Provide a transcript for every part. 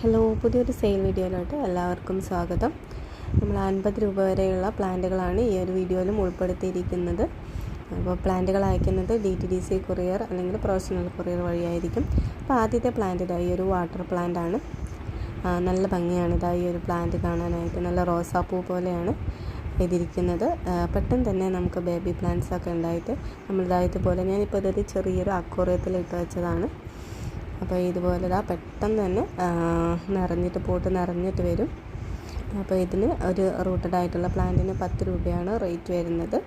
Hello പുതിയൊരു sale വീഡിയോയിലോട്ട് എല്ലാവർക്കും സ്വാഗതം. നമ്മൾ അൻപത് രൂപ വരെയുള്ള പ്ലാന്റുകളാണ് ഈ ഒരു വീഡിയോയിലും ഉൾപ്പെടുത്തിയിരിക്കുന്നത്. അപ്പോൾ പ്ലാന്റുകൾ അയക്കുന്നത് D T D C courier അല്ലെങ്കിൽ പ്രൊഫഷണൽ കൊറിയർ വഴിയായിരിക്കും. അപ്പോൾ ആദ്യത്തെ പ്ലാന്റ് ഇതാ ഈ ഒരു വാട്ടർ പ്ലാന്റ് ആണ്. നല്ല ഭംഗിയാണ് ഇതാ ഈ ഒരു പ്ലാന്റ് കാണാനായിട്ട്. നല്ല റോസാപ്പൂ പോലെയാണ് ഇതിരിക്കുന്നത്. പെട്ടെന്ന് തന്നെ നമുക്ക് ബേബി പ്ലാന്റ്സ് ഒക്കെ ഉണ്ടായിട്ട് നമ്മളിതായത് ഇതുപോലെ ഞാനിപ്പോൾ ഇതൊരു ചെറിയൊരു അക്വറിയത്തിൽ ഇട്ട് വെച്ചതാണ്. അപ്പോൾ ഇതുപോലെ ഇതാ പെട്ടെന്ന് തന്നെ നിറഞ്ഞിട്ട് പോട്ട് നിറഞ്ഞിട്ട് വരും. അപ്പോൾ ഇതിന് ഒരു റൂട്ടഡ് ആയിട്ടുള്ള പ്ലാന്റിന് പത്ത് രൂപയാണ് റേറ്റ് വരുന്നത്.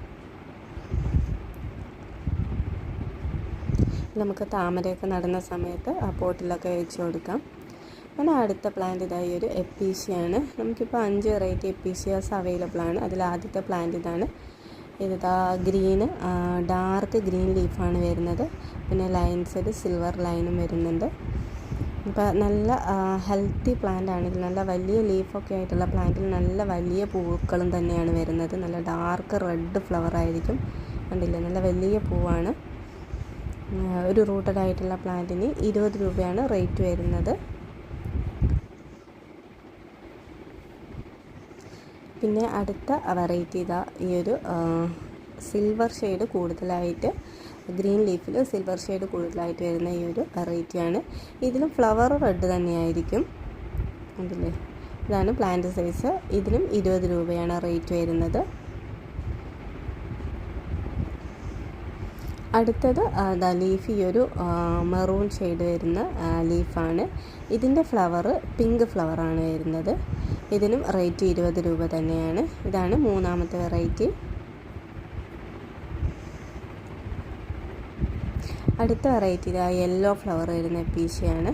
നമുക്ക് താമരയൊക്കെ നടുന്ന സമയത്ത് ആ പോട്ടിലൊക്കെ വെച്ച് കൊടുക്കാം. പിന്നെ അടുത്ത പ്ലാന്റ് ഇതായി ഒരു എപ്പീസിയാണ്. നമുക്കിപ്പോൾ അഞ്ച് വെറൈറ്റി എപ്പീസിയാസ് അവൈലബിൾ ആണ്. അതിൽ ആദ്യത്തെ പ്ലാന്റ് ഇതാണ്. ഇതാ ഗ്രീന് ഡാർക്ക് ഗ്രീൻ ലീഫാണ് വരുന്നത്. പിന്നെ ലൈൻസിൽ സിൽവർ ലൈനും വരുന്നുണ്ട്. അപ്പോൾ നല്ല ഹെൽത്തി പ്ലാന്റ് ആണ്. നല്ല വലിയ ലീഫൊക്കെ ആയിട്ടുള്ള പ്ലാന്റിൽ നല്ല വലിയ പൂക്കളും തന്നെയാണ് വരുന്നത്. നല്ല ഡാർക്ക് റെഡ് ഫ്ലവർ ആയിരിക്കും. കണ്ടില്ലേ? നല്ല വലിയ പൂവാണ്. ഒരു റൂട്ടഡ് ആയിട്ടുള്ള പ്ലാന്റിന് ഇരുപത് രൂപയാണ് റേറ്റ് വരുന്നത്. പിന്നെ അടുത്ത വെറൈറ്റി ഇതാ ഈ ഒരു സിൽവർ ഷെയ്ഡ് കൂടുതലായിട്ട് ഗ്രീൻ ലീഫിൽ സിൽവർ ഷെയ്ഡ് കൂടുതലായിട്ട് വരുന്ന ഈ ഒരു വെറൈറ്റിയാണ് ഇതിലും ഫ്ലവർ റെഡ് തന്നെയായിരിക്കും. അതില്ലേ ഇതാണ് പ്ലാന്റ് സൈസ് ഇതിനും ഇരുപത് രൂപയാണ് റേറ്റ് വരുന്നത്. അടുത്തത് ദ ലീഫ് ഈ ഒരു മെറൂൺ ഷെയ്ഡ് വരുന്ന ലീഫാണ് ഇതിന്റെ ഫ്ലവർ പിങ്ക് ഫ്ലവറാണ് വരുന്നത്. ഇതിനും റേറ്റ് ഇരുപത് രൂപ തന്നെയാണ്. ഇതാണ് മൂന്നാമത്തെ വെറൈറ്റി. അടുത്ത വെറൈറ്റി ഇതാ യെല്ലോ ഫ്ലവർ വരുന്ന പീശയാണ്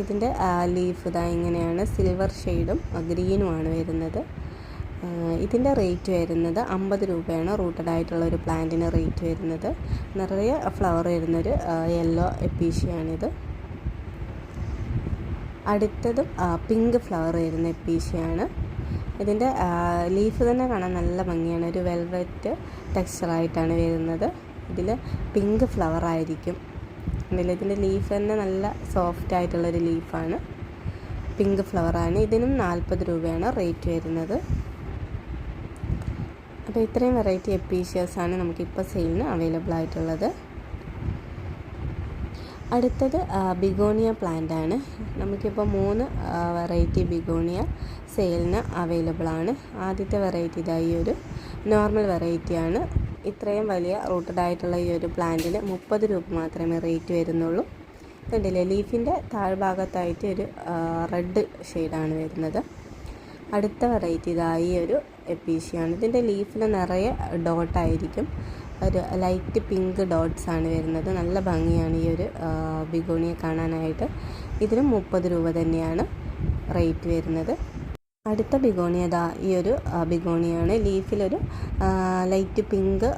ഇതിന്റെ ലീഫ് ഇതാ ഇങ്ങനെയാണ്. സിൽവർ ഷെയ്ഡും ഗ്രീനുമാണ് വരുന്നത്. ഇതിന്റെ റേറ്റ് വരുന്നത് അമ്പത് രൂപയാണ്. റൂട്ടഡ് ആയിട്ടുള്ള ഒരു പ്ലാന്റിന് റേറ്റ് വരുന്നത്. നിറയെ ഫ്ലവർ വരുന്നൊരു യെല്ലോ എപ്പീഷ്യയാണിത് അടുത്തതും പിങ്ക് ഫ്ലവർ വരുന്ന എപ്പീഷ്യയാണ് ഇതിന്റെ ലീഫ് തന്നെ കാണാൻ നല്ല ഭംഗിയാണ്. ഒരു വെൽവെറ്റ് ടെക്സ്ചറായിട്ടാണ് വരുന്നത്. ഇതിൽ പിങ്ക് ഫ്ലവർ ആയിരിക്കും. ഇതിന്റെ ലീഫ് തന്നെ നല്ല സോഫ്റ്റ് ആയിട്ടുള്ളൊരു ലീഫാണ് പിങ്ക് ഫ്ലവറാണ് ഇതിനും നാൽപ്പത് രൂപയാണ് റേറ്റ് വരുന്നത്. അപ്പോൾ ഇത്രയും വെറൈറ്റി എപ്പീഷ്യസാണ് നമുക്കിപ്പോൾ സെയിലിന് അവൈലബിൾ ആയിട്ടുള്ളത്. അടുത്തത് ബിഗോണിയ പ്ലാന്റ് ആണ് നമുക്കിപ്പോൾ മൂന്ന് വെറൈറ്റി ബിഗോണിയ സെയിലിന് അവൈലബിൾ ആണ്. ആദ്യത്തെ വെറൈറ്റി ഈ ഒരു നോർമൽ വെറൈറ്റിയാണ് ഇത്രയും വലിയ റൂട്ടഡ് ആയിട്ടുള്ള ഈ ഒരു പ്ലാന്റിന് മുപ്പത് രൂപ മാത്രമേ റേറ്റ് വരുന്നുള്ളൂ. കണ്ടില്ലേ ലീഫിന്റെ താഴ്ഭാഗത്തായിട്ട് ഒരു റെഡ് ഷെയ്ഡാണ് വരുന്നത്. അടുത്ത വെറൈറ്റി ഇതാ ഈ ഒരു എപ്പീഷിയാണ് ഇതിന്റെ ലീഫിൽ നിറയെ ഡോട്ടായിരിക്കും ഒരു ലൈറ്റ് പിങ്ക് ഡോട്ട്സ് ആണ് വരുന്നത്. നല്ല ഭംഗിയാണ് ഈ ഒരു ബിഗോണിയെ കാണാനായിട്ട്. ഇതിന് മുപ്പത് രൂപ തന്നെയാണ് റേറ്റ് വരുന്നത്. അടുത്ത ബിഗോണിയ ദാ ഈ ഒരു ബിഗോണിയാണ്. ലീഫിലൊരു ലൈറ്റ് പിങ്ക്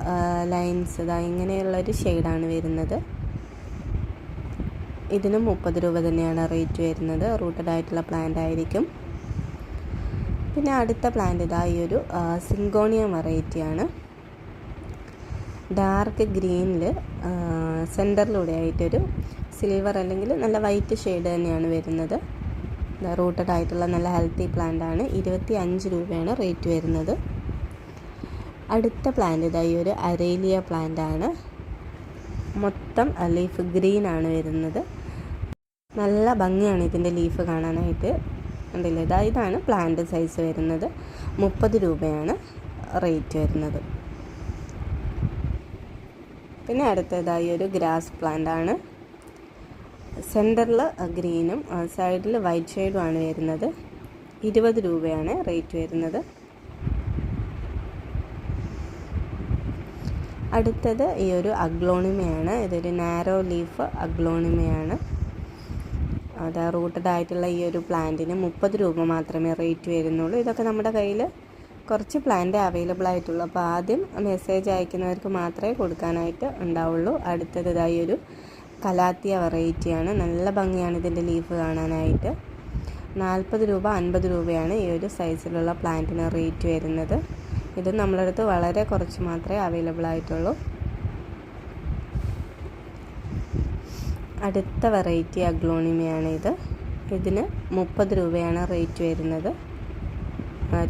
ലൈൻസ് ഇതാ ഇങ്ങനെയുള്ളൊരു ഷെയ്ഡാണ് വരുന്നത്. ഇതിനും മുപ്പത് രൂപ തന്നെയാണ് റേറ്റ് വരുന്നത്. റൂട്ടഡ് ആയിട്ടുള്ള പ്ലാന്റ് ആയിരിക്കും. പിന്നെ അടുത്ത പ്ലാന്റ് ഇതാ ഈ ഒരു സിങ്കോണിയ വെറൈറ്റിയാണ് ഡാർക്ക് ഗ്രീനിൽ സെന്ററിലൂടെ ആയിട്ടൊരു സിൽവർ അല്ലെങ്കിൽ നല്ല വൈറ്റ് ഷെയ്ഡ് തന്നെയാണ് വരുന്നത്. റൂട്ടഡ് ആയിട്ടുള്ള നല്ല ഹെൽത്തി പ്ലാന്റ് ആണ്. ഇരുപത്തി അഞ്ച് രൂപയാണ് റേറ്റ് വരുന്നത്. അടുത്ത പ്ലാന്റ് ഇതായി ഒരു അരേലിയ പ്ലാന്റ് ആണ്. മൊത്തം ലീഫ് ഗ്രീൻ ആണ് വരുന്നത്. നല്ല ഭംഗിയാണ് ഇതിന്റെ ലീഫ് കാണാനായിട്ട്. കണ്ടില്ലേ? ഇതാ ഇതാണ് പ്ലാന്റ് സൈസ് വരുന്നത്. മുപ്പത് രൂപയാണ് റേറ്റ് വരുന്നത്. പിന്നെ അടുത്തതായി ഒരു ഗ്രാസ് പ്ലാന്റ് ആണ്. സെന്ററിൽ ഗ്രീനും സൈഡിൽ വൈറ്റ് ഷെയ്ഡും ആണ് വരുന്നത്. ഇരുപത് രൂപയാണ് റേറ്റ് വരുന്നത്. അടുത്തത് ഈ ഒരു അഗ്ലോണിമയാണ്. ഇതൊരു നാരോ ലീഫ് അഗ്ലോണിമയാണ്. അത് റൂട്ടഡ് ആയിട്ടുള്ള ഈ ഒരു പ്ലാന്റിന് മുപ്പത് രൂപ മാത്രമേ റേറ്റ് വരുന്നുള്ളൂ. ഇതൊക്കെ നമ്മുടെ കയ്യിൽ കുറച്ച് പ്ലാന്റ് അവൈലബിൾ ആയിട്ടുള്ളൂ. അപ്പോൾ ആദ്യം മെസ്സേജ് അയക്കുന്നവർക്ക് മാത്രമേ കൊടുക്കാനായിട്ട് ഉണ്ടാവുള്ളൂ. അടുത്തതായി ഒരു കലാത്തിയ വെറൈറ്റിയാണ് നല്ല ഭംഗിയാണ് ഇതിന്റെ ലീഫ് കാണാനായിട്ട്. നാൽപ്പത് രൂപ അൻപത് രൂപയാണ് ഈ ഒരു സൈസിലുള്ള പ്ലാന്റിന് റേറ്റ് വരുന്നത്. ഇത് നമ്മളടുത്ത് വളരെ കുറച്ച് മാത്രമേ അവൈലബിൾ ആയിട്ടുള്ളൂ. അടുത്ത വെറൈറ്റി അഗ്ലോണിമയാണ് ഇത്. ഇതിന് മുപ്പത് രൂപയാണ് റേറ്റ് വരുന്നത്.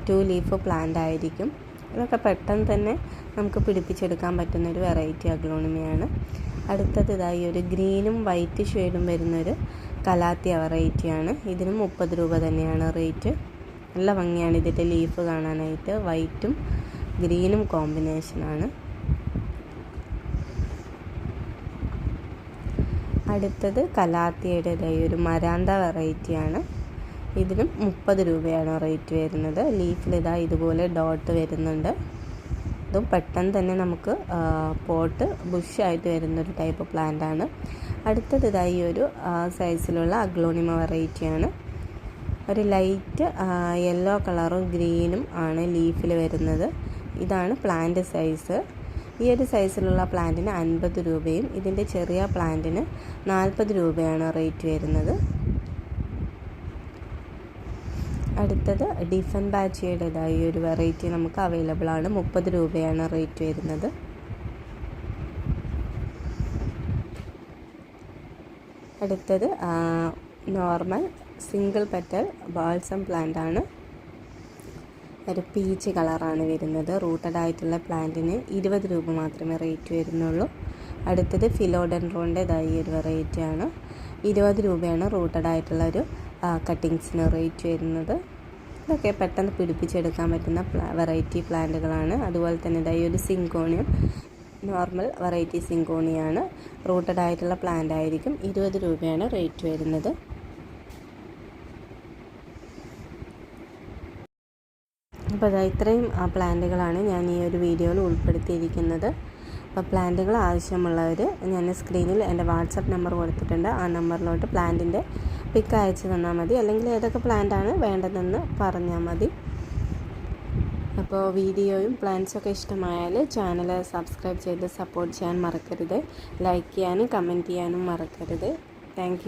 ടു ലീഫ് പ്ലാന്റ് ആയിരിക്കും. ഇതൊക്കെ പെട്ടെന്ന് തന്നെ നമുക്ക് പിടിപ്പിച്ചെടുക്കാൻ പറ്റുന്ന ഒരു വെറൈറ്റി അഗ്ലോണിമയാണ് അടുത്തത് ഇതായി ഒരു ഗ്രീനും വൈറ്റ് ഷെയ്ഡും വരുന്നൊരു കലാത്തിയ വെറൈറ്റിയാണ് ഇതിന് മുപ്പത് രൂപ തന്നെയാണ് റേറ്റ് നല്ല ഭംഗിയാണ് ഇതിന്റെ ലീഫ് കാണാനായിട്ട്. വൈറ്റും ഗ്രീനും കോമ്പിനേഷനാണ് അടുത്തത് കലാത്തിയുടേതായി ഒരു മരാന്ത വെറൈറ്റിയാണ് ഇതിനും മുപ്പത് രൂപയാണ് റേറ്റ് വരുന്നത്. ലീഫിൽ ഇതാ ഇതുപോലെ ഡോട്ട് വരുന്നുണ്ട്. ഇതും പെട്ടെന്ന് തന്നെ നമുക്ക് പോട്ട് ബുഷായിട്ട് വരുന്നൊരു ടൈപ്പ് പ്ലാന്റ് ആണ്. അടുത്തത് ഈ ഒരു സൈസിലുള്ള അഗ്ലോണിമ വെറൈറ്റിയാണ് ഒരു ലൈറ്റ് യെല്ലോ കളറും ഗ്രീനും ആണ് ലീഫിൽ വരുന്നത്. ഇതാണ് പ്ലാന്റ് സൈസ് ഈ ഒരു സൈസിലുള്ള പ്ലാന്റിന് അൻപത് രൂപയും ഇതിന്റെ ചെറിയ പ്ലാന്റിന് നാൽപ്പത് രൂപയാണ് റേറ്റ് വരുന്നത്. അടുത്തത് ഡിഫൻ ബാച്ചിയുടേതായി ഒരു വെറൈറ്റി നമുക്ക് അവൈലബിൾ ആണ്. മുപ്പത് രൂപയാണ് റേറ്റ് വരുന്നത്. അടുത്തത് normal single petal balsam plant ആണ്. ഒരു പീച്ച് കളറാണ് വരുന്നത്. റൂട്ടഡ് ആയിട്ടുള്ള പ്ലാന്റിന് ഇരുപത് രൂപ മാത്രമേ റേറ്റ് വരുന്നുള്ളൂ. അടുത്തത് ഫിലോഡൻഡ്രോന്റെതായി ഒരു വെറൈറ്റിയാണ് ഇരുപത് രൂപയാണ് റൂട്ടഡ് ആയിട്ടുള്ള ഒരു കട്ടിങ്സിന് റേറ്റ് വരുന്നത്. ഇതൊക്കെ പെട്ടെന്ന് പിടിപ്പിച്ചെടുക്കാൻ പറ്റുന്ന വെറൈറ്റി പ്ലാന്റുകളാണ്. അതുപോലെ തന്നെ ഇതായി ഒരു സിങ്കോണിയം നോർമൽ വെറൈറ്റി സിങ്കോണിയാണ്. റൂട്ടഡ് ആയിട്ടുള്ള പ്ലാന്റ് ആയിരിക്കും. ഇരുപത് രൂപയാണ് റേറ്റ് വരുന്നത്. അപ്പോൾ അതാ ഇത്രയും പ്ലാന്റുകളാണ് ഞാൻ ഈ ഒരു വീഡിയോയിൽ ഉൾപ്പെടുത്തിയിരിക്കുന്നത്. അപ്പോൾ പ്ലാന്റുകൾ ആവശ്യമുള്ളവർ ഞാൻ സ്ക്രീനിൽ എന്റെ വാട്സപ്പ് നമ്പർ കൊടുത്തിട്ടുണ്ട്. ആ നമ്പറിലോട്ട് പ്ലാന്റിന്റെ പിക്ക് അയച്ചു തന്നാൽ മതി. അല്ലെങ്കിൽ ഏതൊക്കെ പ്ലാന്റാണ് വേണ്ടതെന്ന് പറഞ്ഞാൽ മതി. അപ്പോൾ വീഡിയോയും പ്ലാൻസൊക്കെ ഇഷ്ടമായാൽ ചാനൽ സബ്സ്ക്രൈബ് ചെയ്ത് സപ്പോർട്ട് ചെയ്യാൻ മറക്കരുത്. ലൈക്ക് ചെയ്യാനും കമന്റ് ചെയ്യാനും മറക്കരുത്. താങ്ക്